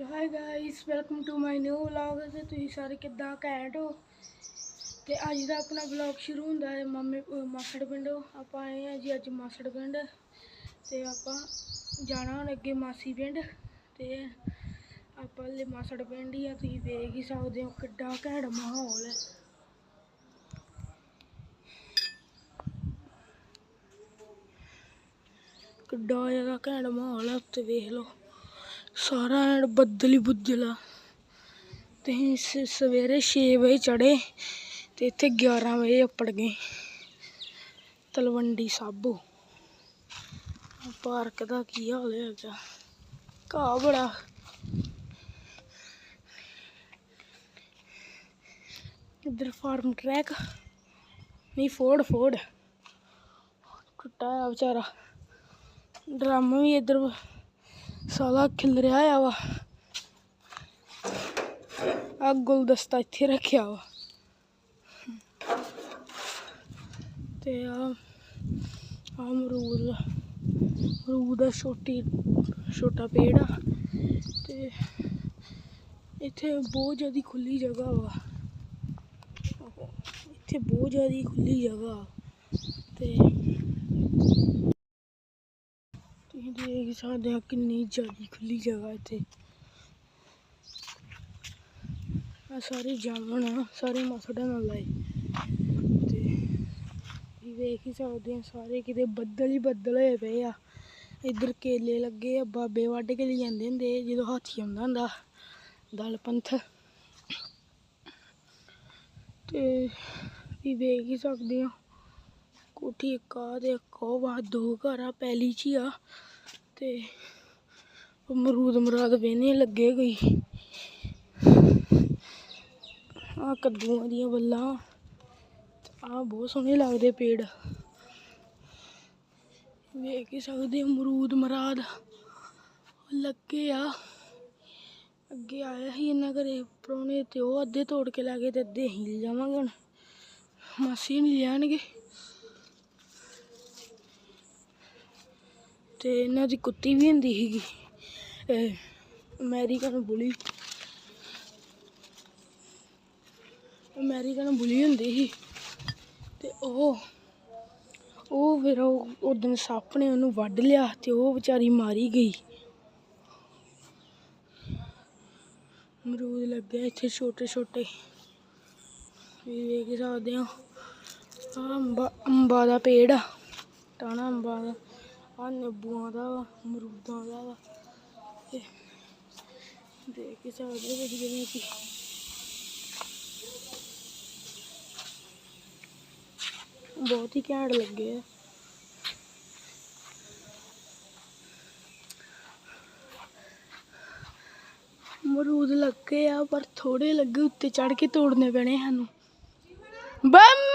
Hello hi guys welcome to my new vlog ਤੇ ਤੁਸੀਂ ਸਾਰੇ ਕਿੱਦਾਂ ਘੈਂਟ ਹੋ? ਤੇ ਅੱਜ ਦਾ ਆਪਣਾ ਵਲੌਗ ਸ਼ੁਰੂ ਹੁੰਦਾ ਹੈ ਮਾਮੇ ਮਾਸੜ ਪਿੰਡੋਂ। ਆਪਾਂ ਆਏ ਹਾਂ ਜੀ ਅੱਜ ਮਾਸੜ ਪਿੰਡ। ਤੇ ਆਪਾਂ ਜਾਣਾ ਹੁਣ ਅੱਗੇ ਮਾਸੀ ਪਿੰਡ। ਤੇ ਆਪਾਂ ਲੈ ਮਾਸੜ ਪਿੰਡ ਹੀ ਆ, ਤੁਸੀਂ ਵੇਖ ਹੀ ਸਕਦੇ ਹੋ ਕਿੱਡਾ ਘੈਂਟ ਮਾਹੌਲ ਹੈ। ਕਿੱਡਾ ਜ਼ਿਆਦਾ ਘੈਂਟ ਮਾਹੌਲ ਹੈ ਉੱਤੇ ਵੇਖ ਲਓ। ਸਾਰਾ ਐਨ ਬੱਦਲ ਹੀ ਬੱਦਲ ਤੇ ਅਸੀਂ ਸਵੇਰੇ 6 ਵਜੇ ਚੜੇ ਤੇ ਇੱਥੇ 11 ਵਜੇ ਉੱਪੜ ਗਏ। ਤਲਵੰਡੀ ਸਾਬੋ। ਪਾਰਕ ਦਾ ਕੀ ਹਾਲ ਹੈ ਹੈਗਾ ਘਾਹ ਬੜਾ। ਇੱਧਰ ਫਾਰਮ ਟਰੈਕ। ਨਹੀਂ ਫੋੜ ਫੋੜ ਟੁੱਟਾ ਆ ਵਿਚਾਰਾ। ਡਰਮ ਵੀ ਇੱਧਰ ਸਾਲਾ ਖਿਲਰਿਆ ਆ ਵਾ। ਆ ਗੁਲਦਸਤਾ ਇੱਥੇ ਰੱਖਿਆ ਵਾ। ਤੇ ਆ ਅਮਰੂਦ ਅਮਰੂਦ ਦਾ ਛੋਟੀ, ਛੋਟਾ ਪੇੜ ਆ। ਤੇ ਇੱਥੇ ਬਹੁਤ ਜ਼ਿਆਦਾ ਖੁੱਲੀ ਜਗ੍ਹਾ ਵਾ। ਇੱਥੇ ਬਹੁਤ ਜ਼ਿਆਦਾ ਖੁੱਲੀ ਜਗ੍ਹਾ। ਤੇ ਤੁਸੀਂ ਦੇਖ ਸਕਦੇ ਆ ਕਿੰਨੀ ਜ਼ਿਆਦਾ ਖੁੱਲੀ ਜਗ੍ਹਾ ਇੱਥੇ। ਆ ਸਾਰੇ ਜਾਮਣ ਆ, ਸਾਰੇ ਮਸੜਾਂ ਨਾਲ ਲਾਏ। ਤੇ ਇਹ ਵੇਖ ਹੀ ਸਕਦੇ ਆ ਸਾਰੇ ਕਿਤੇ ਬੱਦਲ ਹੀ ਬੱਦਲ ਹੋਏ ਪਏ ਆ। ਇੱਧਰ ਕੇਲੇ ਲੱਗੇ ਆ, ਬਾਬੇ ਵੱਢ ਕੇ ਲੈ ਜਾਂਦੇ ਹੁੰਦੇ ਜਦੋਂ ਹਾਥੀ ਆਉਂਦਾ ਹੁੰਦਾ, ਦਲ ਪੰਥ। ਤੇ ਵੀ ਵੇਖ ਹੀ ਸਕਦੇ ਆ ਕੋਠੀ ਇੱਕ ਆ ਤੇ ਇੱਕ ਉਹ ਵਾ ਦੋ ਘਰ ਆ ਪਹਿਲੀ ਚ ਹੀ ਆ। ਤੇ ਅਮਰੂਦ ਮਰਾਦ ਵੇਨੇ ਲੱਗੇ ਕੋਈ ਆ ਕੱਦੂਆਂ ਦੀਆਂ ਬੱਲਾਂ। ਆ ਬਹੁਤ ਸੋਹਣੇ ਲੱਗਦੇ ਪੇੜ। ਵੇਖ ਹੀ ਸਕਦੇ ਹੋ ਅਮਰੂਦ ਮਰਾਦ। ਲੱਗੇ ਆ। ਅੱਗੇ ਆਇਆ ਸੀ ਇਹਨਾਂ ਘਰੇ ਪ੍ਰਾਹੁਣੇ ਤੇ ਉਹ ਅੱਧੇ ਤੋੜ ਕੇ ਲੈ ਗਏ ਤੇ ਅੱਧੇ ਹੀ ਲੈ ਜਾਵਾਂਗੇ ਮਾਸੀ ਨਹੀਂ ਲੈਣਗੇ। ਤੇ ਇਹਨਾਂ ਦੀ ਕੁੱਤੀ ਵੀ ਹੁੰਦੀ ਸੀਗੀ। ਇਹ ਅਮਰੀਕਨ ਬੁਲੀ। ਅਮਰੀਕਨ ਬੁਲੀ ਹੁੰਦੀ ਸੀ। ਤੇ ਉਹ ਉਹ ਫਿਰ ਉਹ ਉਦੋਂ ਸੱਪ ਨੇ ਉਹਨੂੰ ਵੱਢ ਲਿਆ ਤੇ ਉਹ ਵਿਚਾਰੀ ਮਾਰੀ ਗਈ। ਅਮਰੂਦ ਲੱਗੇ ਇੱਥੇ ਛੋਟੇ ਛੋਟੇ। ਵੀ ਵੇਖ ਸਕਦੇ ਹੋ। ਅੰਬਾ ਅੰਬਾ ਦਾ ਪੇੜ ਆ। ਟਾਣਾ ਅੰਬਾ ਦਾ। ਆ ਨਿੰਬੂਆਂ ਦਾ ਅਮਰੂਦਾਂ ਦਾ ਵਾ ਤੇ ਦੇਖ ਹੀ ਸਕਦੇ ਹੋ ਜਿਵੇਂ ਕਿ। ਬਹੁਤ ਹੀ ਘੈਂਟ ਲੱਗੇ ਆ। ਮਰੂਦ ਲੱਗੇ ਆ, ਪਰ ਥੋੜੇ ਲੱਗੇ, ਉੱਤੇ ਚੜ ਕੇ ਤੋੜਨੇ ਪੈਣੇ ਸਾਨੂੰ। ਬੰਮ!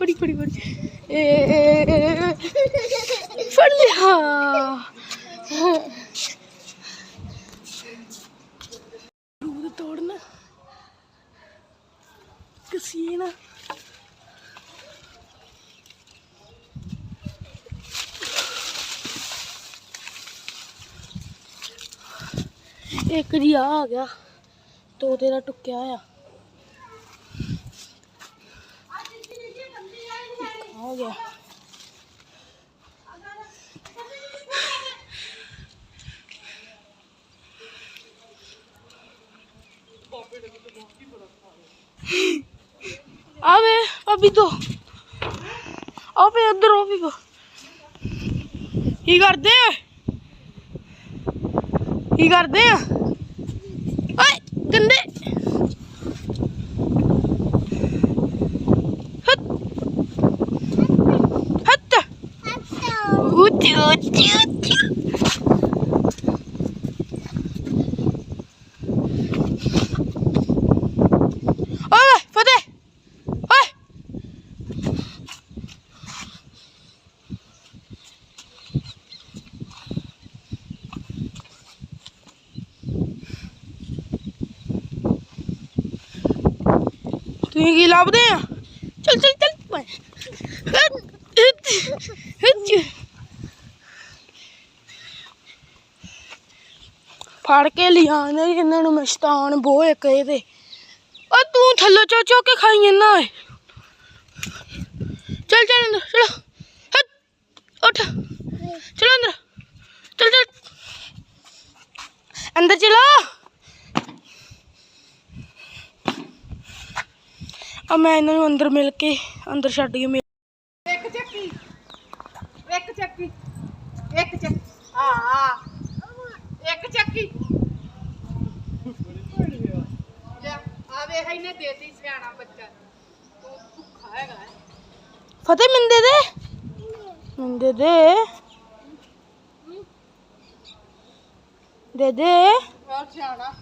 ਫੜੀ ਫੜੀ ਫੜੀ। ਏ ਫੜ ਲਿਆ। ਰੂਦ ਤੋੜਨਾ। ਕਸੀਏ ਨਾ। ਇੱਕ ਜੀ ਆ ਆ ਗਿਆ। ਤੋਤੇ ਦਾ ਟੁੱਕਿਆ ਆ। ਆ ਗਿਆ ਆਵੇ ਅਭੀ ਤੋਂ। ਆਵੇ ਅੰਦਰ ਉਹ ਵੀ ਕੀ ਕਰਦੇ? ਆ ਕੀ ਕਰਦੇ? ਆ 丢丢丢哎对你给拉不定这这这这这这 ਫੜ ਕੇ ਲਿਆਣੇ ਇਹਨਾਂ ਨੂੰ ਮੈਂ ਸ਼ਤਾਨ ਬੋ ਇੱਕ ਓ ਤੂੰ ਥੱਲੇ ਚੋ ਚੋ ਕੇ ਖਾਈ ਜਾਂਦਾ ਓਏ। ਚੱਲ ਚੱਲ ਅੰਦਰ, ਚਲੋ। ਉੱਠ। ਚਲੋ ਅੰਦਰ। ਚੱਲ ਚੱਲ। ਅੰਦਰ ਚਲੋ। ਆ ਮੈਂ ਇਹਨਾਂ ਨੂੰ ਅੰਦਰ ਮਿਲ ਕੇ ਅੰਦਰ ਛੱਡ ਕੇ ਮਿਲ ਇੱਕ ਚੱਕੀ। ਇੱਕ ਚੱਕੀ। ਇੱਕ ਚੱਕੀ ਆ ਆ ਇੱਕ ਚੱਕੀ ਲੈ ਆ ਵੇਖ ਇਹਨੇ ਦੇਤੀ ਸਿਆਣਾ ਬੱਚਾ। ਤੂੰ ਭੁੱਖਾ ਹੈਗਾ ਹੈ। ਫਤਿਹ ਮਿੰਦੇ ਦੇ? ਮਿੰਦੇ ਦੇ। ਦੇ ਦੇ। ਹੋਰ ਸਿਆਣਾ।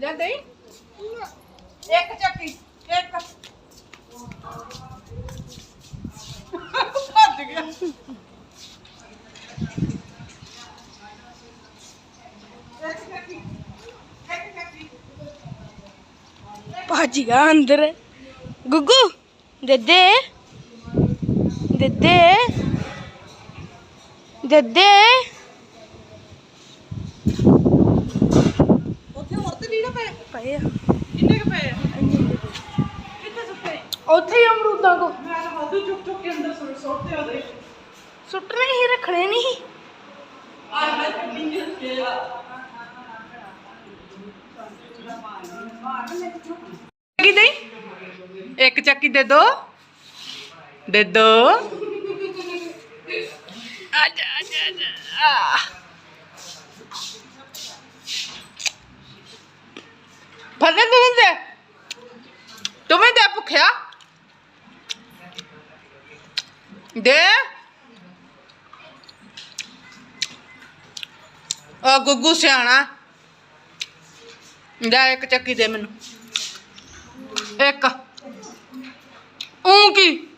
ਲੈ ਦੇ ਇੱਕ ਚੱਕੀ ਇੱਕ। ਭੱਜ ਗਿਆ ਇੱਕ ਚੱਕੀ ਇੱਕ ਚੱਕੀ ਭੱਜ ਗਿਆ ਅੰਦਰ। ਗੁੱਗੂ ਦੇ ਦੇ। ਦੇ ਦੇ। ਦੇ ਦੇ। ਉੱਥੇ ਹੋਰ ਤੇ ਨਹੀਂ ਨਾ ਪਏ ਪਏ ਆ। ਕਿੰਨੇ ਕ ਪਏ ਆ? ਕਿੱਥੇ ਸੁੱਤੇ? ਉੱਥੇ ਹੀ ਅਮਰੂਦਾਂ ਕੋ। ਮੈਂ ਤਾਂ ਹਾਦੂ ਚੁੱਕ ਚੁੱਕ ਕੇ ਅੰਦਰ ਸੁੱਟ ਸੁੱਟਦੇ ਉਹਦੇ। ਸੁੱਟਣੇ ਹੀ ਰੱਖਣੇ ਨਹੀਂ ਆ ਮੈਂ ਕੱਢੀ ਤੇ ਚੱਕੀ ਦੇ ਇੱਕ ਚੱਕੀ ਦੇ ਦੋ। ਦੇ ਦੋ। ਆਜਾ ਆਜਾ ਆਜਾ। ਆ। ਤੂੰ ਦੇ ਤੂੰ ਵੀ ਦੇ ਭੁੱਖਿਆ। ਦੇ। ਆ ਗੁੱਗੂ ਸਿਆਣਾ। ਲੈ ਇੱਕ ਚੱਕੀ ਦੇ ਮੈਨੂੰ। ਇੱਕ। ਉਹ ਕੀ?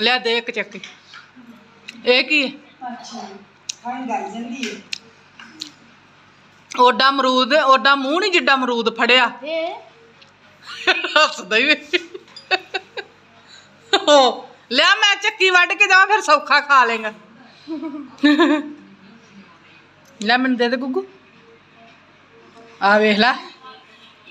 ਲੈ ਦੇ ਇੱਕ ਚੱਕੀ। ਇਹ ਕੀ ਹੈ? ਓਡਾ ਅਮਰੂਦ ਓਡਾ ਮੂੰਹ ਨਹੀਂ ਜਿੱਡਾ ਅਮਰੂਦ ਫੜਿਆ। ਹੱਸਦਾ ਹੀ। ਓ ਲੈ ਮੈਂ ਚੱਕੀ ਵੱਢ ਕੇ ਜਾਵਾਂ ਫਿਰ ਸੌਖਾ ਖਾ ਲੇਗਾ। ਲੈ ਮੈਨੂੰ ਦੇ ਦੇ ਗੁੱਗੂ। ਆ ਵੇਖ ਲੈ।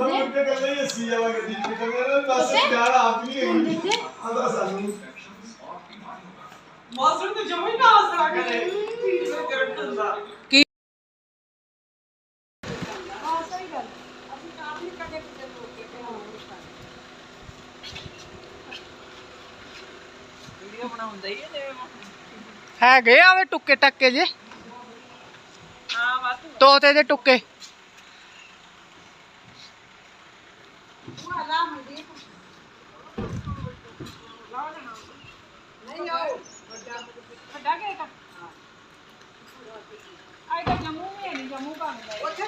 ਮੁੜ ਕੇ ਹੀ ਅਸੀਂ ਜਾਵਾਂਗੇ ਦੀ ਤੇ ਕਹਿੰਦਾ ਬਸ ਯਾਰ ਆਪ ਨਹੀਂ ਹੈਗੀ। ਆਂਦਾ ਸਾਨੂੰ। ਮਾਸਟਰ ਤੇ ਜਮੇ ਨਾ ਆਸਰਾ ਕਰੇ। ਮੈਂ ਕਰਟ ਹੁੰਦਾ ਕੀ ਹੈਗੇ ਆਵੇ ਟੁੱਕੇ ਟੱਕੇ ਜੇ। ਹਾਂ ਵਾਧੂ ਤੋਤੇ ਦੇ ਟੁੱਕੇ।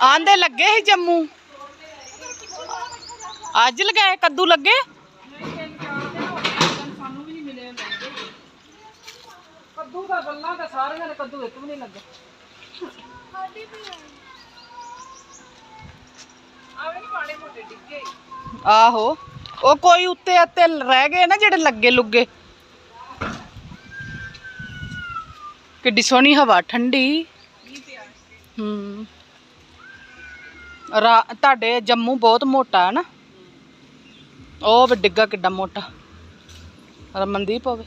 ਆਂਦੇ ਲੱਗੇ ਸੀ ਜੰਮੂ। ਅੱਜ ਲਗਾਏ ਕੱਦੂ ਲੱਗੇ? ਕੱਦੂ ਦਾ ਗੱਲਾਂ ਤਾਂ ਸਾਰਿਆਂ ਨੇ ਕੱਦੂ ਇੱਕ ਵੀ ਨਹੀਂ ਲੱਗਾ। ਆਵੇ ਨਹੀਂ ਮਾੜੇ ਮੋਟੇ ਡਿੱਗੇ। ਆਹੋ ਉਹ ਕੋਈ ਉੱਤੇ ਉੱਤੇ ਰਹਿ ਗਏ ਨਾ ਜਿਹੜੇ ਲੱਗੇ ਲੁੱਗੇ ਕਿੱਡੀ ਸੋਹਣੀ ਹਵਾ ਠੰਡੀ। ਹੂੰ। ਰਾ ਤੁਹਾਡੇ ਜੰਮੂ ਬਹੁਤ ਮੋਟਾ ਹੈ ਨਾ? ਉਹ ਵੀ ਡਿੱਗਾ ਕਿੱਡਾ ਮੋਟਾ। ਰਮਨਦੀਪ ਹੋਵੇ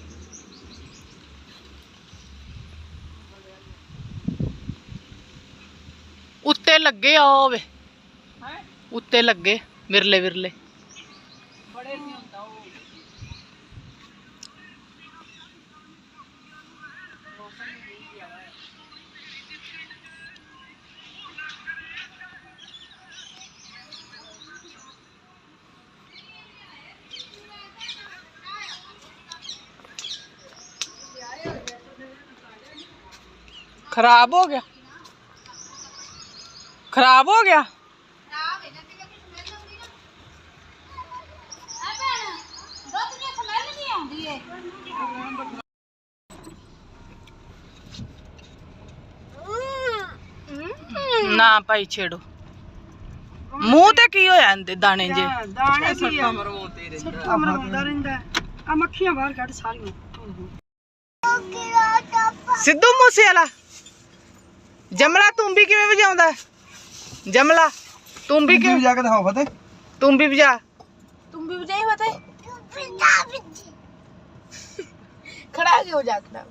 ਉੱਤੇ ਲੱਗੇ ਆ ਉਹ ਵੇ। ਉੱਤੇ ਲੱਗੇ ਵਿਰਲੇ ਵਿਰਲੇ ਬੜੇ ਨਹੀਂ ਹੁੰਦਾ ਉਹ ਖਰਾਬ ਹੋ ਗਿਆ? ਖਰਾਬ ਹੋ ਗਿਆ? ਨਾ। ਭਾਈ ਛੇੜੋ। ਮੂੰਹ ਤੇ ਕੀ ਹੋਇਆ ਇਹਦੇ ਦਾਣੇ ਜੇ? ਦਾਣੇ ਕੀ ਆ? ਸੱਟਾ ਮਰਵਾਉਂਦਾ ਰਹਿੰਦਾ। ਆ ਮੱਖੀਆਂ ਬਾਹਰ ਕੱਢ ਸਾਰੀਆਂ। ਸਿੱਧੂ ਮੂਸੇਵਾਲਾ। ਜਮਲਾ ਤੁੰਬੀ ਕਿਵੇਂ ਵਜਾਉਂਦਾ? ਜਮਲਾ ਵੀ ਕਿਵੇਂ ਵਜਾ ਕੇ ਦਿਖਾਓ ਫਤਿਹ। ਤੁੰਬੀ ਵਜਾ। ਤੁੰਬੀ ਵਜਾਈ ਫਤਿਹ। ਖੜਾ ਕਿਉਂ ਜਾਗਦਾ?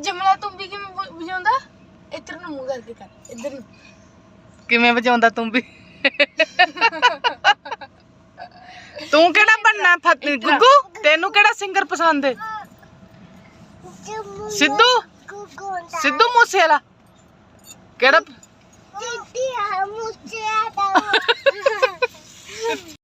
ਜਮਲਾ ਤੁੰਬੀ ਕਿਵੇਂ ਵਜਾਉਂਦਾ? ਇੱਧਰ ਨੂੰ ਮੂੰਹ ਕਰਕੇ ਕਰ ਇੱਧਰ ਨੂੰ। ਕਿਵੇਂ ਵਜਾਉਂਦਾ ਤੁੰਬੀ ਤੂੰ ਕਿਹੜਾ ਬੰਨਾ ਫਤ ਗੁੱਗੂ ਤੈਨੂੰ ਕਿਹੜਾ ਸਿੰਗਰ ਪਸੰਦ ਹੈ? ਸਿੱਧੂ? ਸਿੱਧੂ ਮੂਸੇਵਾਲਾ। ਕਿਹੜਾ